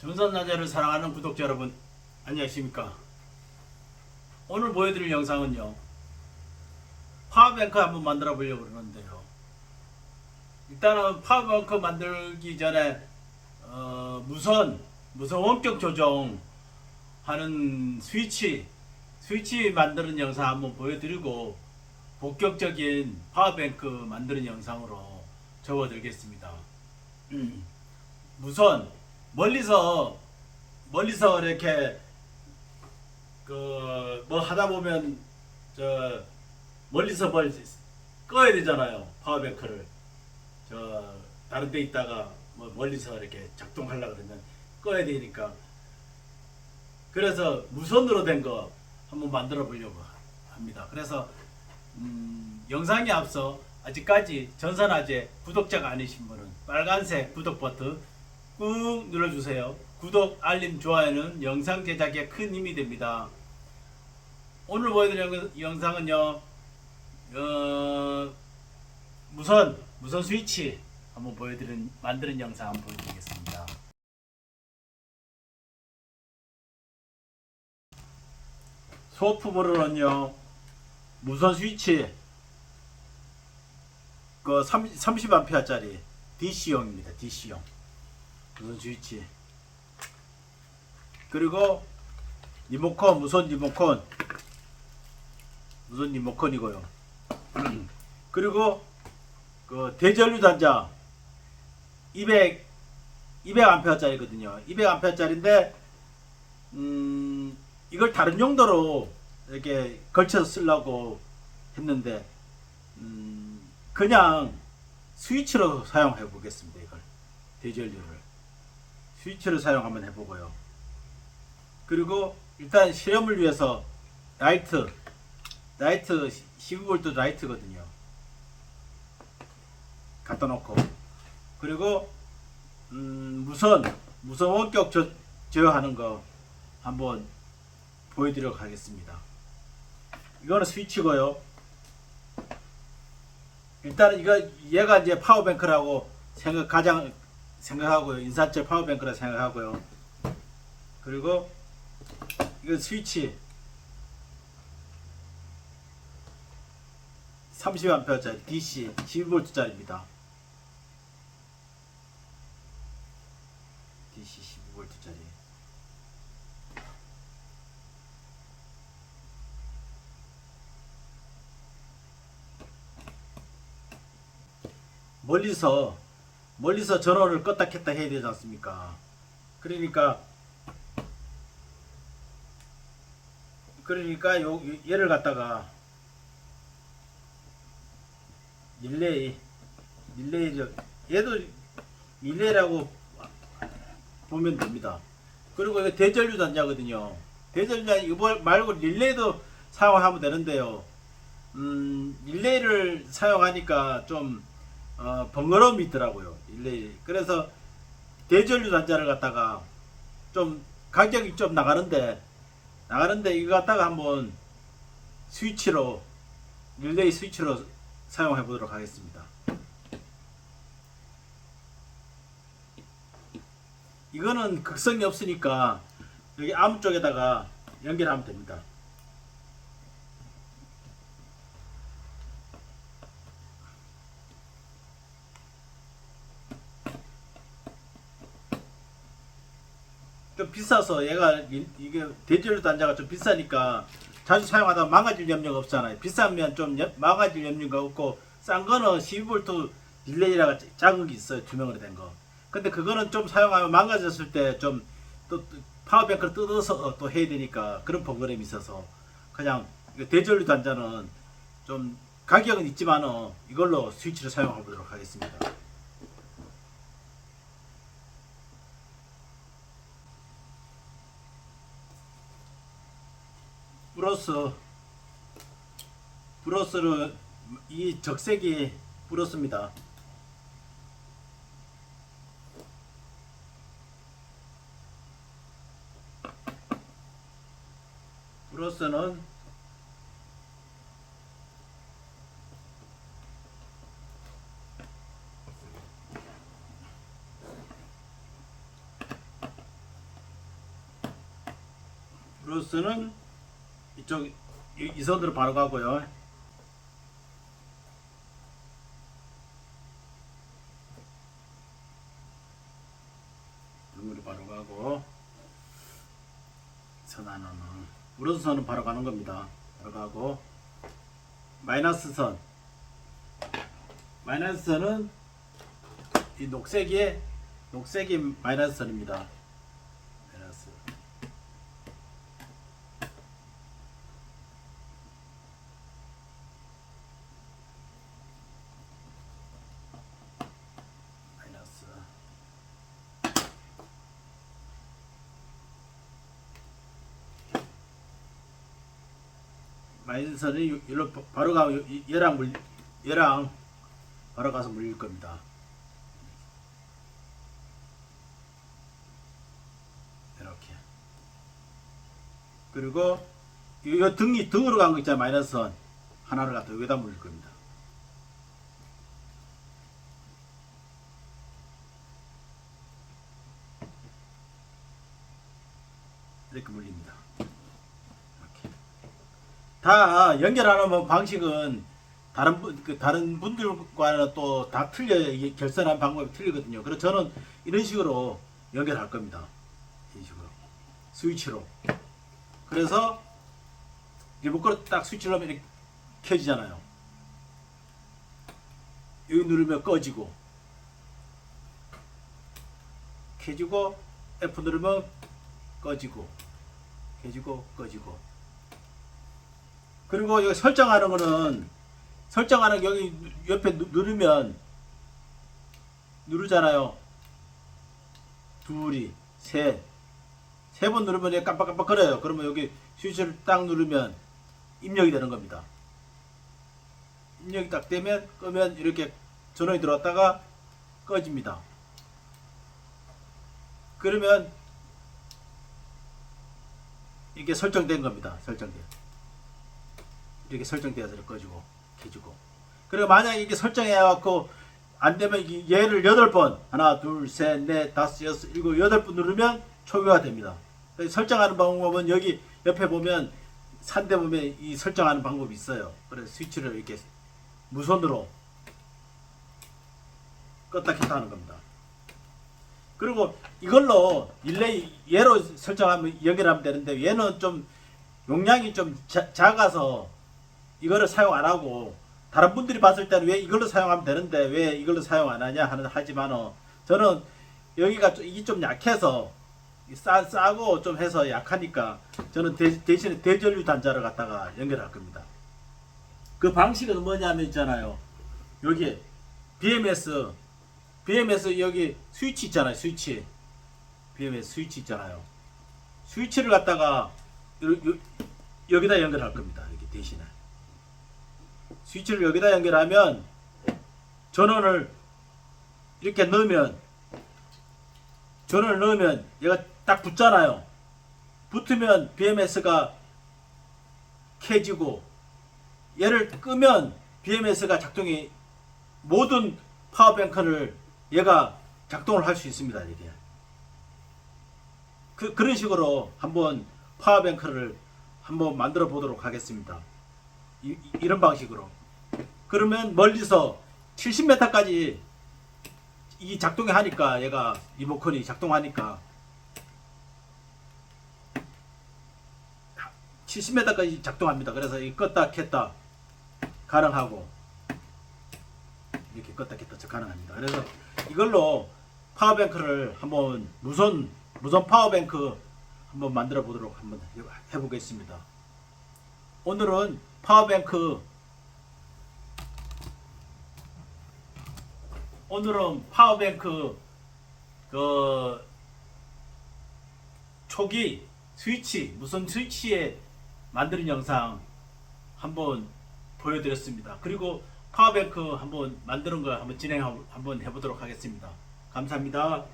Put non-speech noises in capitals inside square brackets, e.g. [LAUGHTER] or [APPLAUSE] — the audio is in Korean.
전선나자를 사랑하는 구독자 여러분 안녕하십니까? 오늘 보여드릴 영상은요 파워뱅크 한번 만들어 보려고 그러는데요. 일단은 파워뱅크 만들기 전에 어, 무선 무선 원격 조정 하는 스위치 스위치 만드는 영상 한번 보여드리고 본격적인 파워뱅크 만드는 영상으로 접어들겠습니다. 음, [CLEARS THROAT] 무선 멀리서 멀리서 이렇게 그 뭐 하다 보면 저 멀리서 뭘 꺼야 되잖아요 파워뱅크를. 저 다른 데 있다가 뭐 멀리서 이렇게 작동하려 그러면 꺼야 되니까. 그래서 무선으로 된 거 한번 만들어 보려고 합니다. 그래서 음, 영상에 앞서 아직까지 전산화제 구독자가 아니신 분은 빨간색 구독 버튼 꾹 눌러주세요. 구독, 알림, 좋아요는 영상 제작에 큰 힘이 됩니다. 오늘 보여드릴 영상은요, 어, 무선, 무선 스위치 한번 보여드린, 만드는 영상 한번 보여드리겠습니다. 소품으로는요, 무선 스위치, 그 30, 30A짜리 DC용입니다. DC용. 스위치 그리고 리모컨 무선 리모컨. 무선 리모컨이고요. [CLEARS THROAT] 그리고 그 대전류 단자. 200 200A짜리거든요. 200A짜리인데 음 이걸 다른 용도로 이렇게 걸쳐서 쓰려고 했는데 음 그냥 스위치로 사용해 보겠습니다 이걸. 대전류를 스위치를 사용 한번 해보고요. 그리고 일단 실험을 위해서 라이트, 라이트 12V 라이트거든요. 갖다 놓고 그리고 음, 무선 무선 원격 저, 제어하는 거 한번 보여드리도록 하겠습니다. 이거는 스위치고요. 일단은 이거 얘가 이제 파워뱅크라고 생각 가장 생각하고요. 인산철 파워뱅크라 생각하고요. 그리고 이거 스위치 30A짜리 DC 12V짜리입니다. DC 12V짜리. 멀리서 멀리서 전원을 껐다 켰다 해야 되지 않습니까? 그러니까 그러니까 요 얘를 갖다가 릴레이 릴레이 얘도 릴레이라고 보면 됩니다. 그리고 이거 대전류 단자거든요. 대전류 단자 이거 말고 릴레이도 사용하면 되는데요. 음, 릴레이를 사용하니까 좀 어, 번거로움이 있더라고요. 일일이. 그래서 대전류 단자를 갖다가 좀 가격이 좀 나가는데 나가는데 이거 갖다가 한번 스위치로 릴레이 스위치로 사용해 보도록 하겠습니다. 이거는 극성이 없으니까 여기 아무 쪽에다가 연결하면 됩니다. 좀 비싸서 얘가 이- 이게 대전류 단자가 좀 비싸니까 자주 사용하다 망가질 염려가 없잖아요. 비싸면 좀 여- 망가질 염려가 없고 싼 거는 12V 릴레이라가 작은 게 있어요. 투명으로 된 거. 근데 그거는 좀 사용하면 망가졌을 때 좀 또 파워뱅크를 뜯어서 또 해야 되니까 그런 번거로움이 있어서 그냥 이거 대전류 단자는 좀 가격은 있지만은 이걸로 스위치를 사용해 보도록 하겠습니다. 플러스 플러스를 이 적색이 플러스입니다. 플러스는 브루스는 이쪽 이, 이 선으로 바로 가고요. 눈물이 바로 가고 선 하나는 선은 바로 가는 겁니다. 바로 가고 마이너스 선 마이너스 선은 이 녹색이 녹색이 마이너스 선입니다. 마이너스 마이너스 마이너스 선이 요- 요로 바- 바로 가 얘랑 물 얘랑 바로 가서 물릴 겁니다. 이렇게. 그리고 이요 등이 등으로 간 거 있잖아요. 마이너스 선 하나를 갖다 여기다 물릴 겁니다. 이렇게 물립니다. 다 연결하는 방식은 다른 분, 그 다른 분들과는 또 다 틀려 이게 결선한 방법이 틀리거든요. 그래서 저는 이런 식으로 연결할 겁니다. 이 식으로 스위치로. 그래서 리모컨을 딱 스위치를 하면 이렇게 켜지잖아요. 여기 누르면 꺼지고 켜지고 F 누르면 꺼지고 켜지고 꺼지고 그리고 여기 설정하는 거는 설정하는 게 여기 누- 옆에 누- 누르면 누르잖아요. 둘이 셋세번 누르면 얘 깜빡깜빡 거려요. 그러면 여기 스위치를 딱 누르면 입력이 되는 겁니다. 입력이 딱 되면 끄면 이렇게 전원이 들어왔다가 꺼집니다. 그러면 이게 설정된 겁니다. 설정된. 이렇게 설정되어서 꺼지고 켜지고. 그리고 만약에 이게 설정해갖고 안 되면 이 얘를 여덟 번 하나 둘 셋 넷 다섯 여섯 일곱 여덟 번 누르면 초기화 됩니다. 설정하는 방법은 여기 옆에 보면 산대 보면 이 설정하는 방법이 있어요. 그래서 스위치를 이렇게 무선으로 껐다 켰다 하는 겁니다. 그리고 이걸로 릴레이 얘로 설정하면 연결하면 되는데 얘는 좀 용량이 좀 자- 작아서 이거를 사용 안 하고 다른 분들이 봤을 때는 왜 이걸로 사용하면 되는데 왜 이걸로 사용 안 하냐 하는 하지만 어, 저는 여기가 좀, 이게 좀 약해서 싸, 싸고 좀 해서 약하니까 저는 대, 대신에 대전류 단자를 갖다가 연결할 겁니다. 그 방식은 뭐냐면 있잖아요. 여기 BMS BMS 여기 스위치 있잖아요. 스위치 BMS 스위치 있잖아요. 스위치를 갖다가 요, 요, 여기다 연결할 겁니다. 스위치를 여기다 연결하면 전원을 이렇게 넣으면 전원을 넣으면 얘가 딱 붙잖아요. 붙으면 BMS가 켜지고 얘를 끄면 BMS가 작동이 모든 파워뱅크를 얘가 작동을 할 수 있습니다. 이게 그 그런 식으로 한번 파워뱅크를 한번 만들어 보도록 하겠습니다. 이, 이- 이런 방식으로 그러면 멀리서 70m까지 이 작동이 하니까 얘가 리모컨이 작동하니까 70m까지 작동합니다. 그래서 이 껐다 켰다 가능하고 이렇게 껐다 켰다 가능합니다. 그래서 이걸로 파워뱅크를 한번 무선 무선 파워뱅크 한번 만들어 보도록 한번 해- 해보겠습니다. 오늘은 파워뱅크 오늘은 파워뱅크 그 초기 스위치 무선 스위치에 만드는 영상 한번 보여드렸습니다. 그리고 파워뱅크 한번 만드는 거 한번 진행 한번 해보도록 하겠습니다. 감사합니다.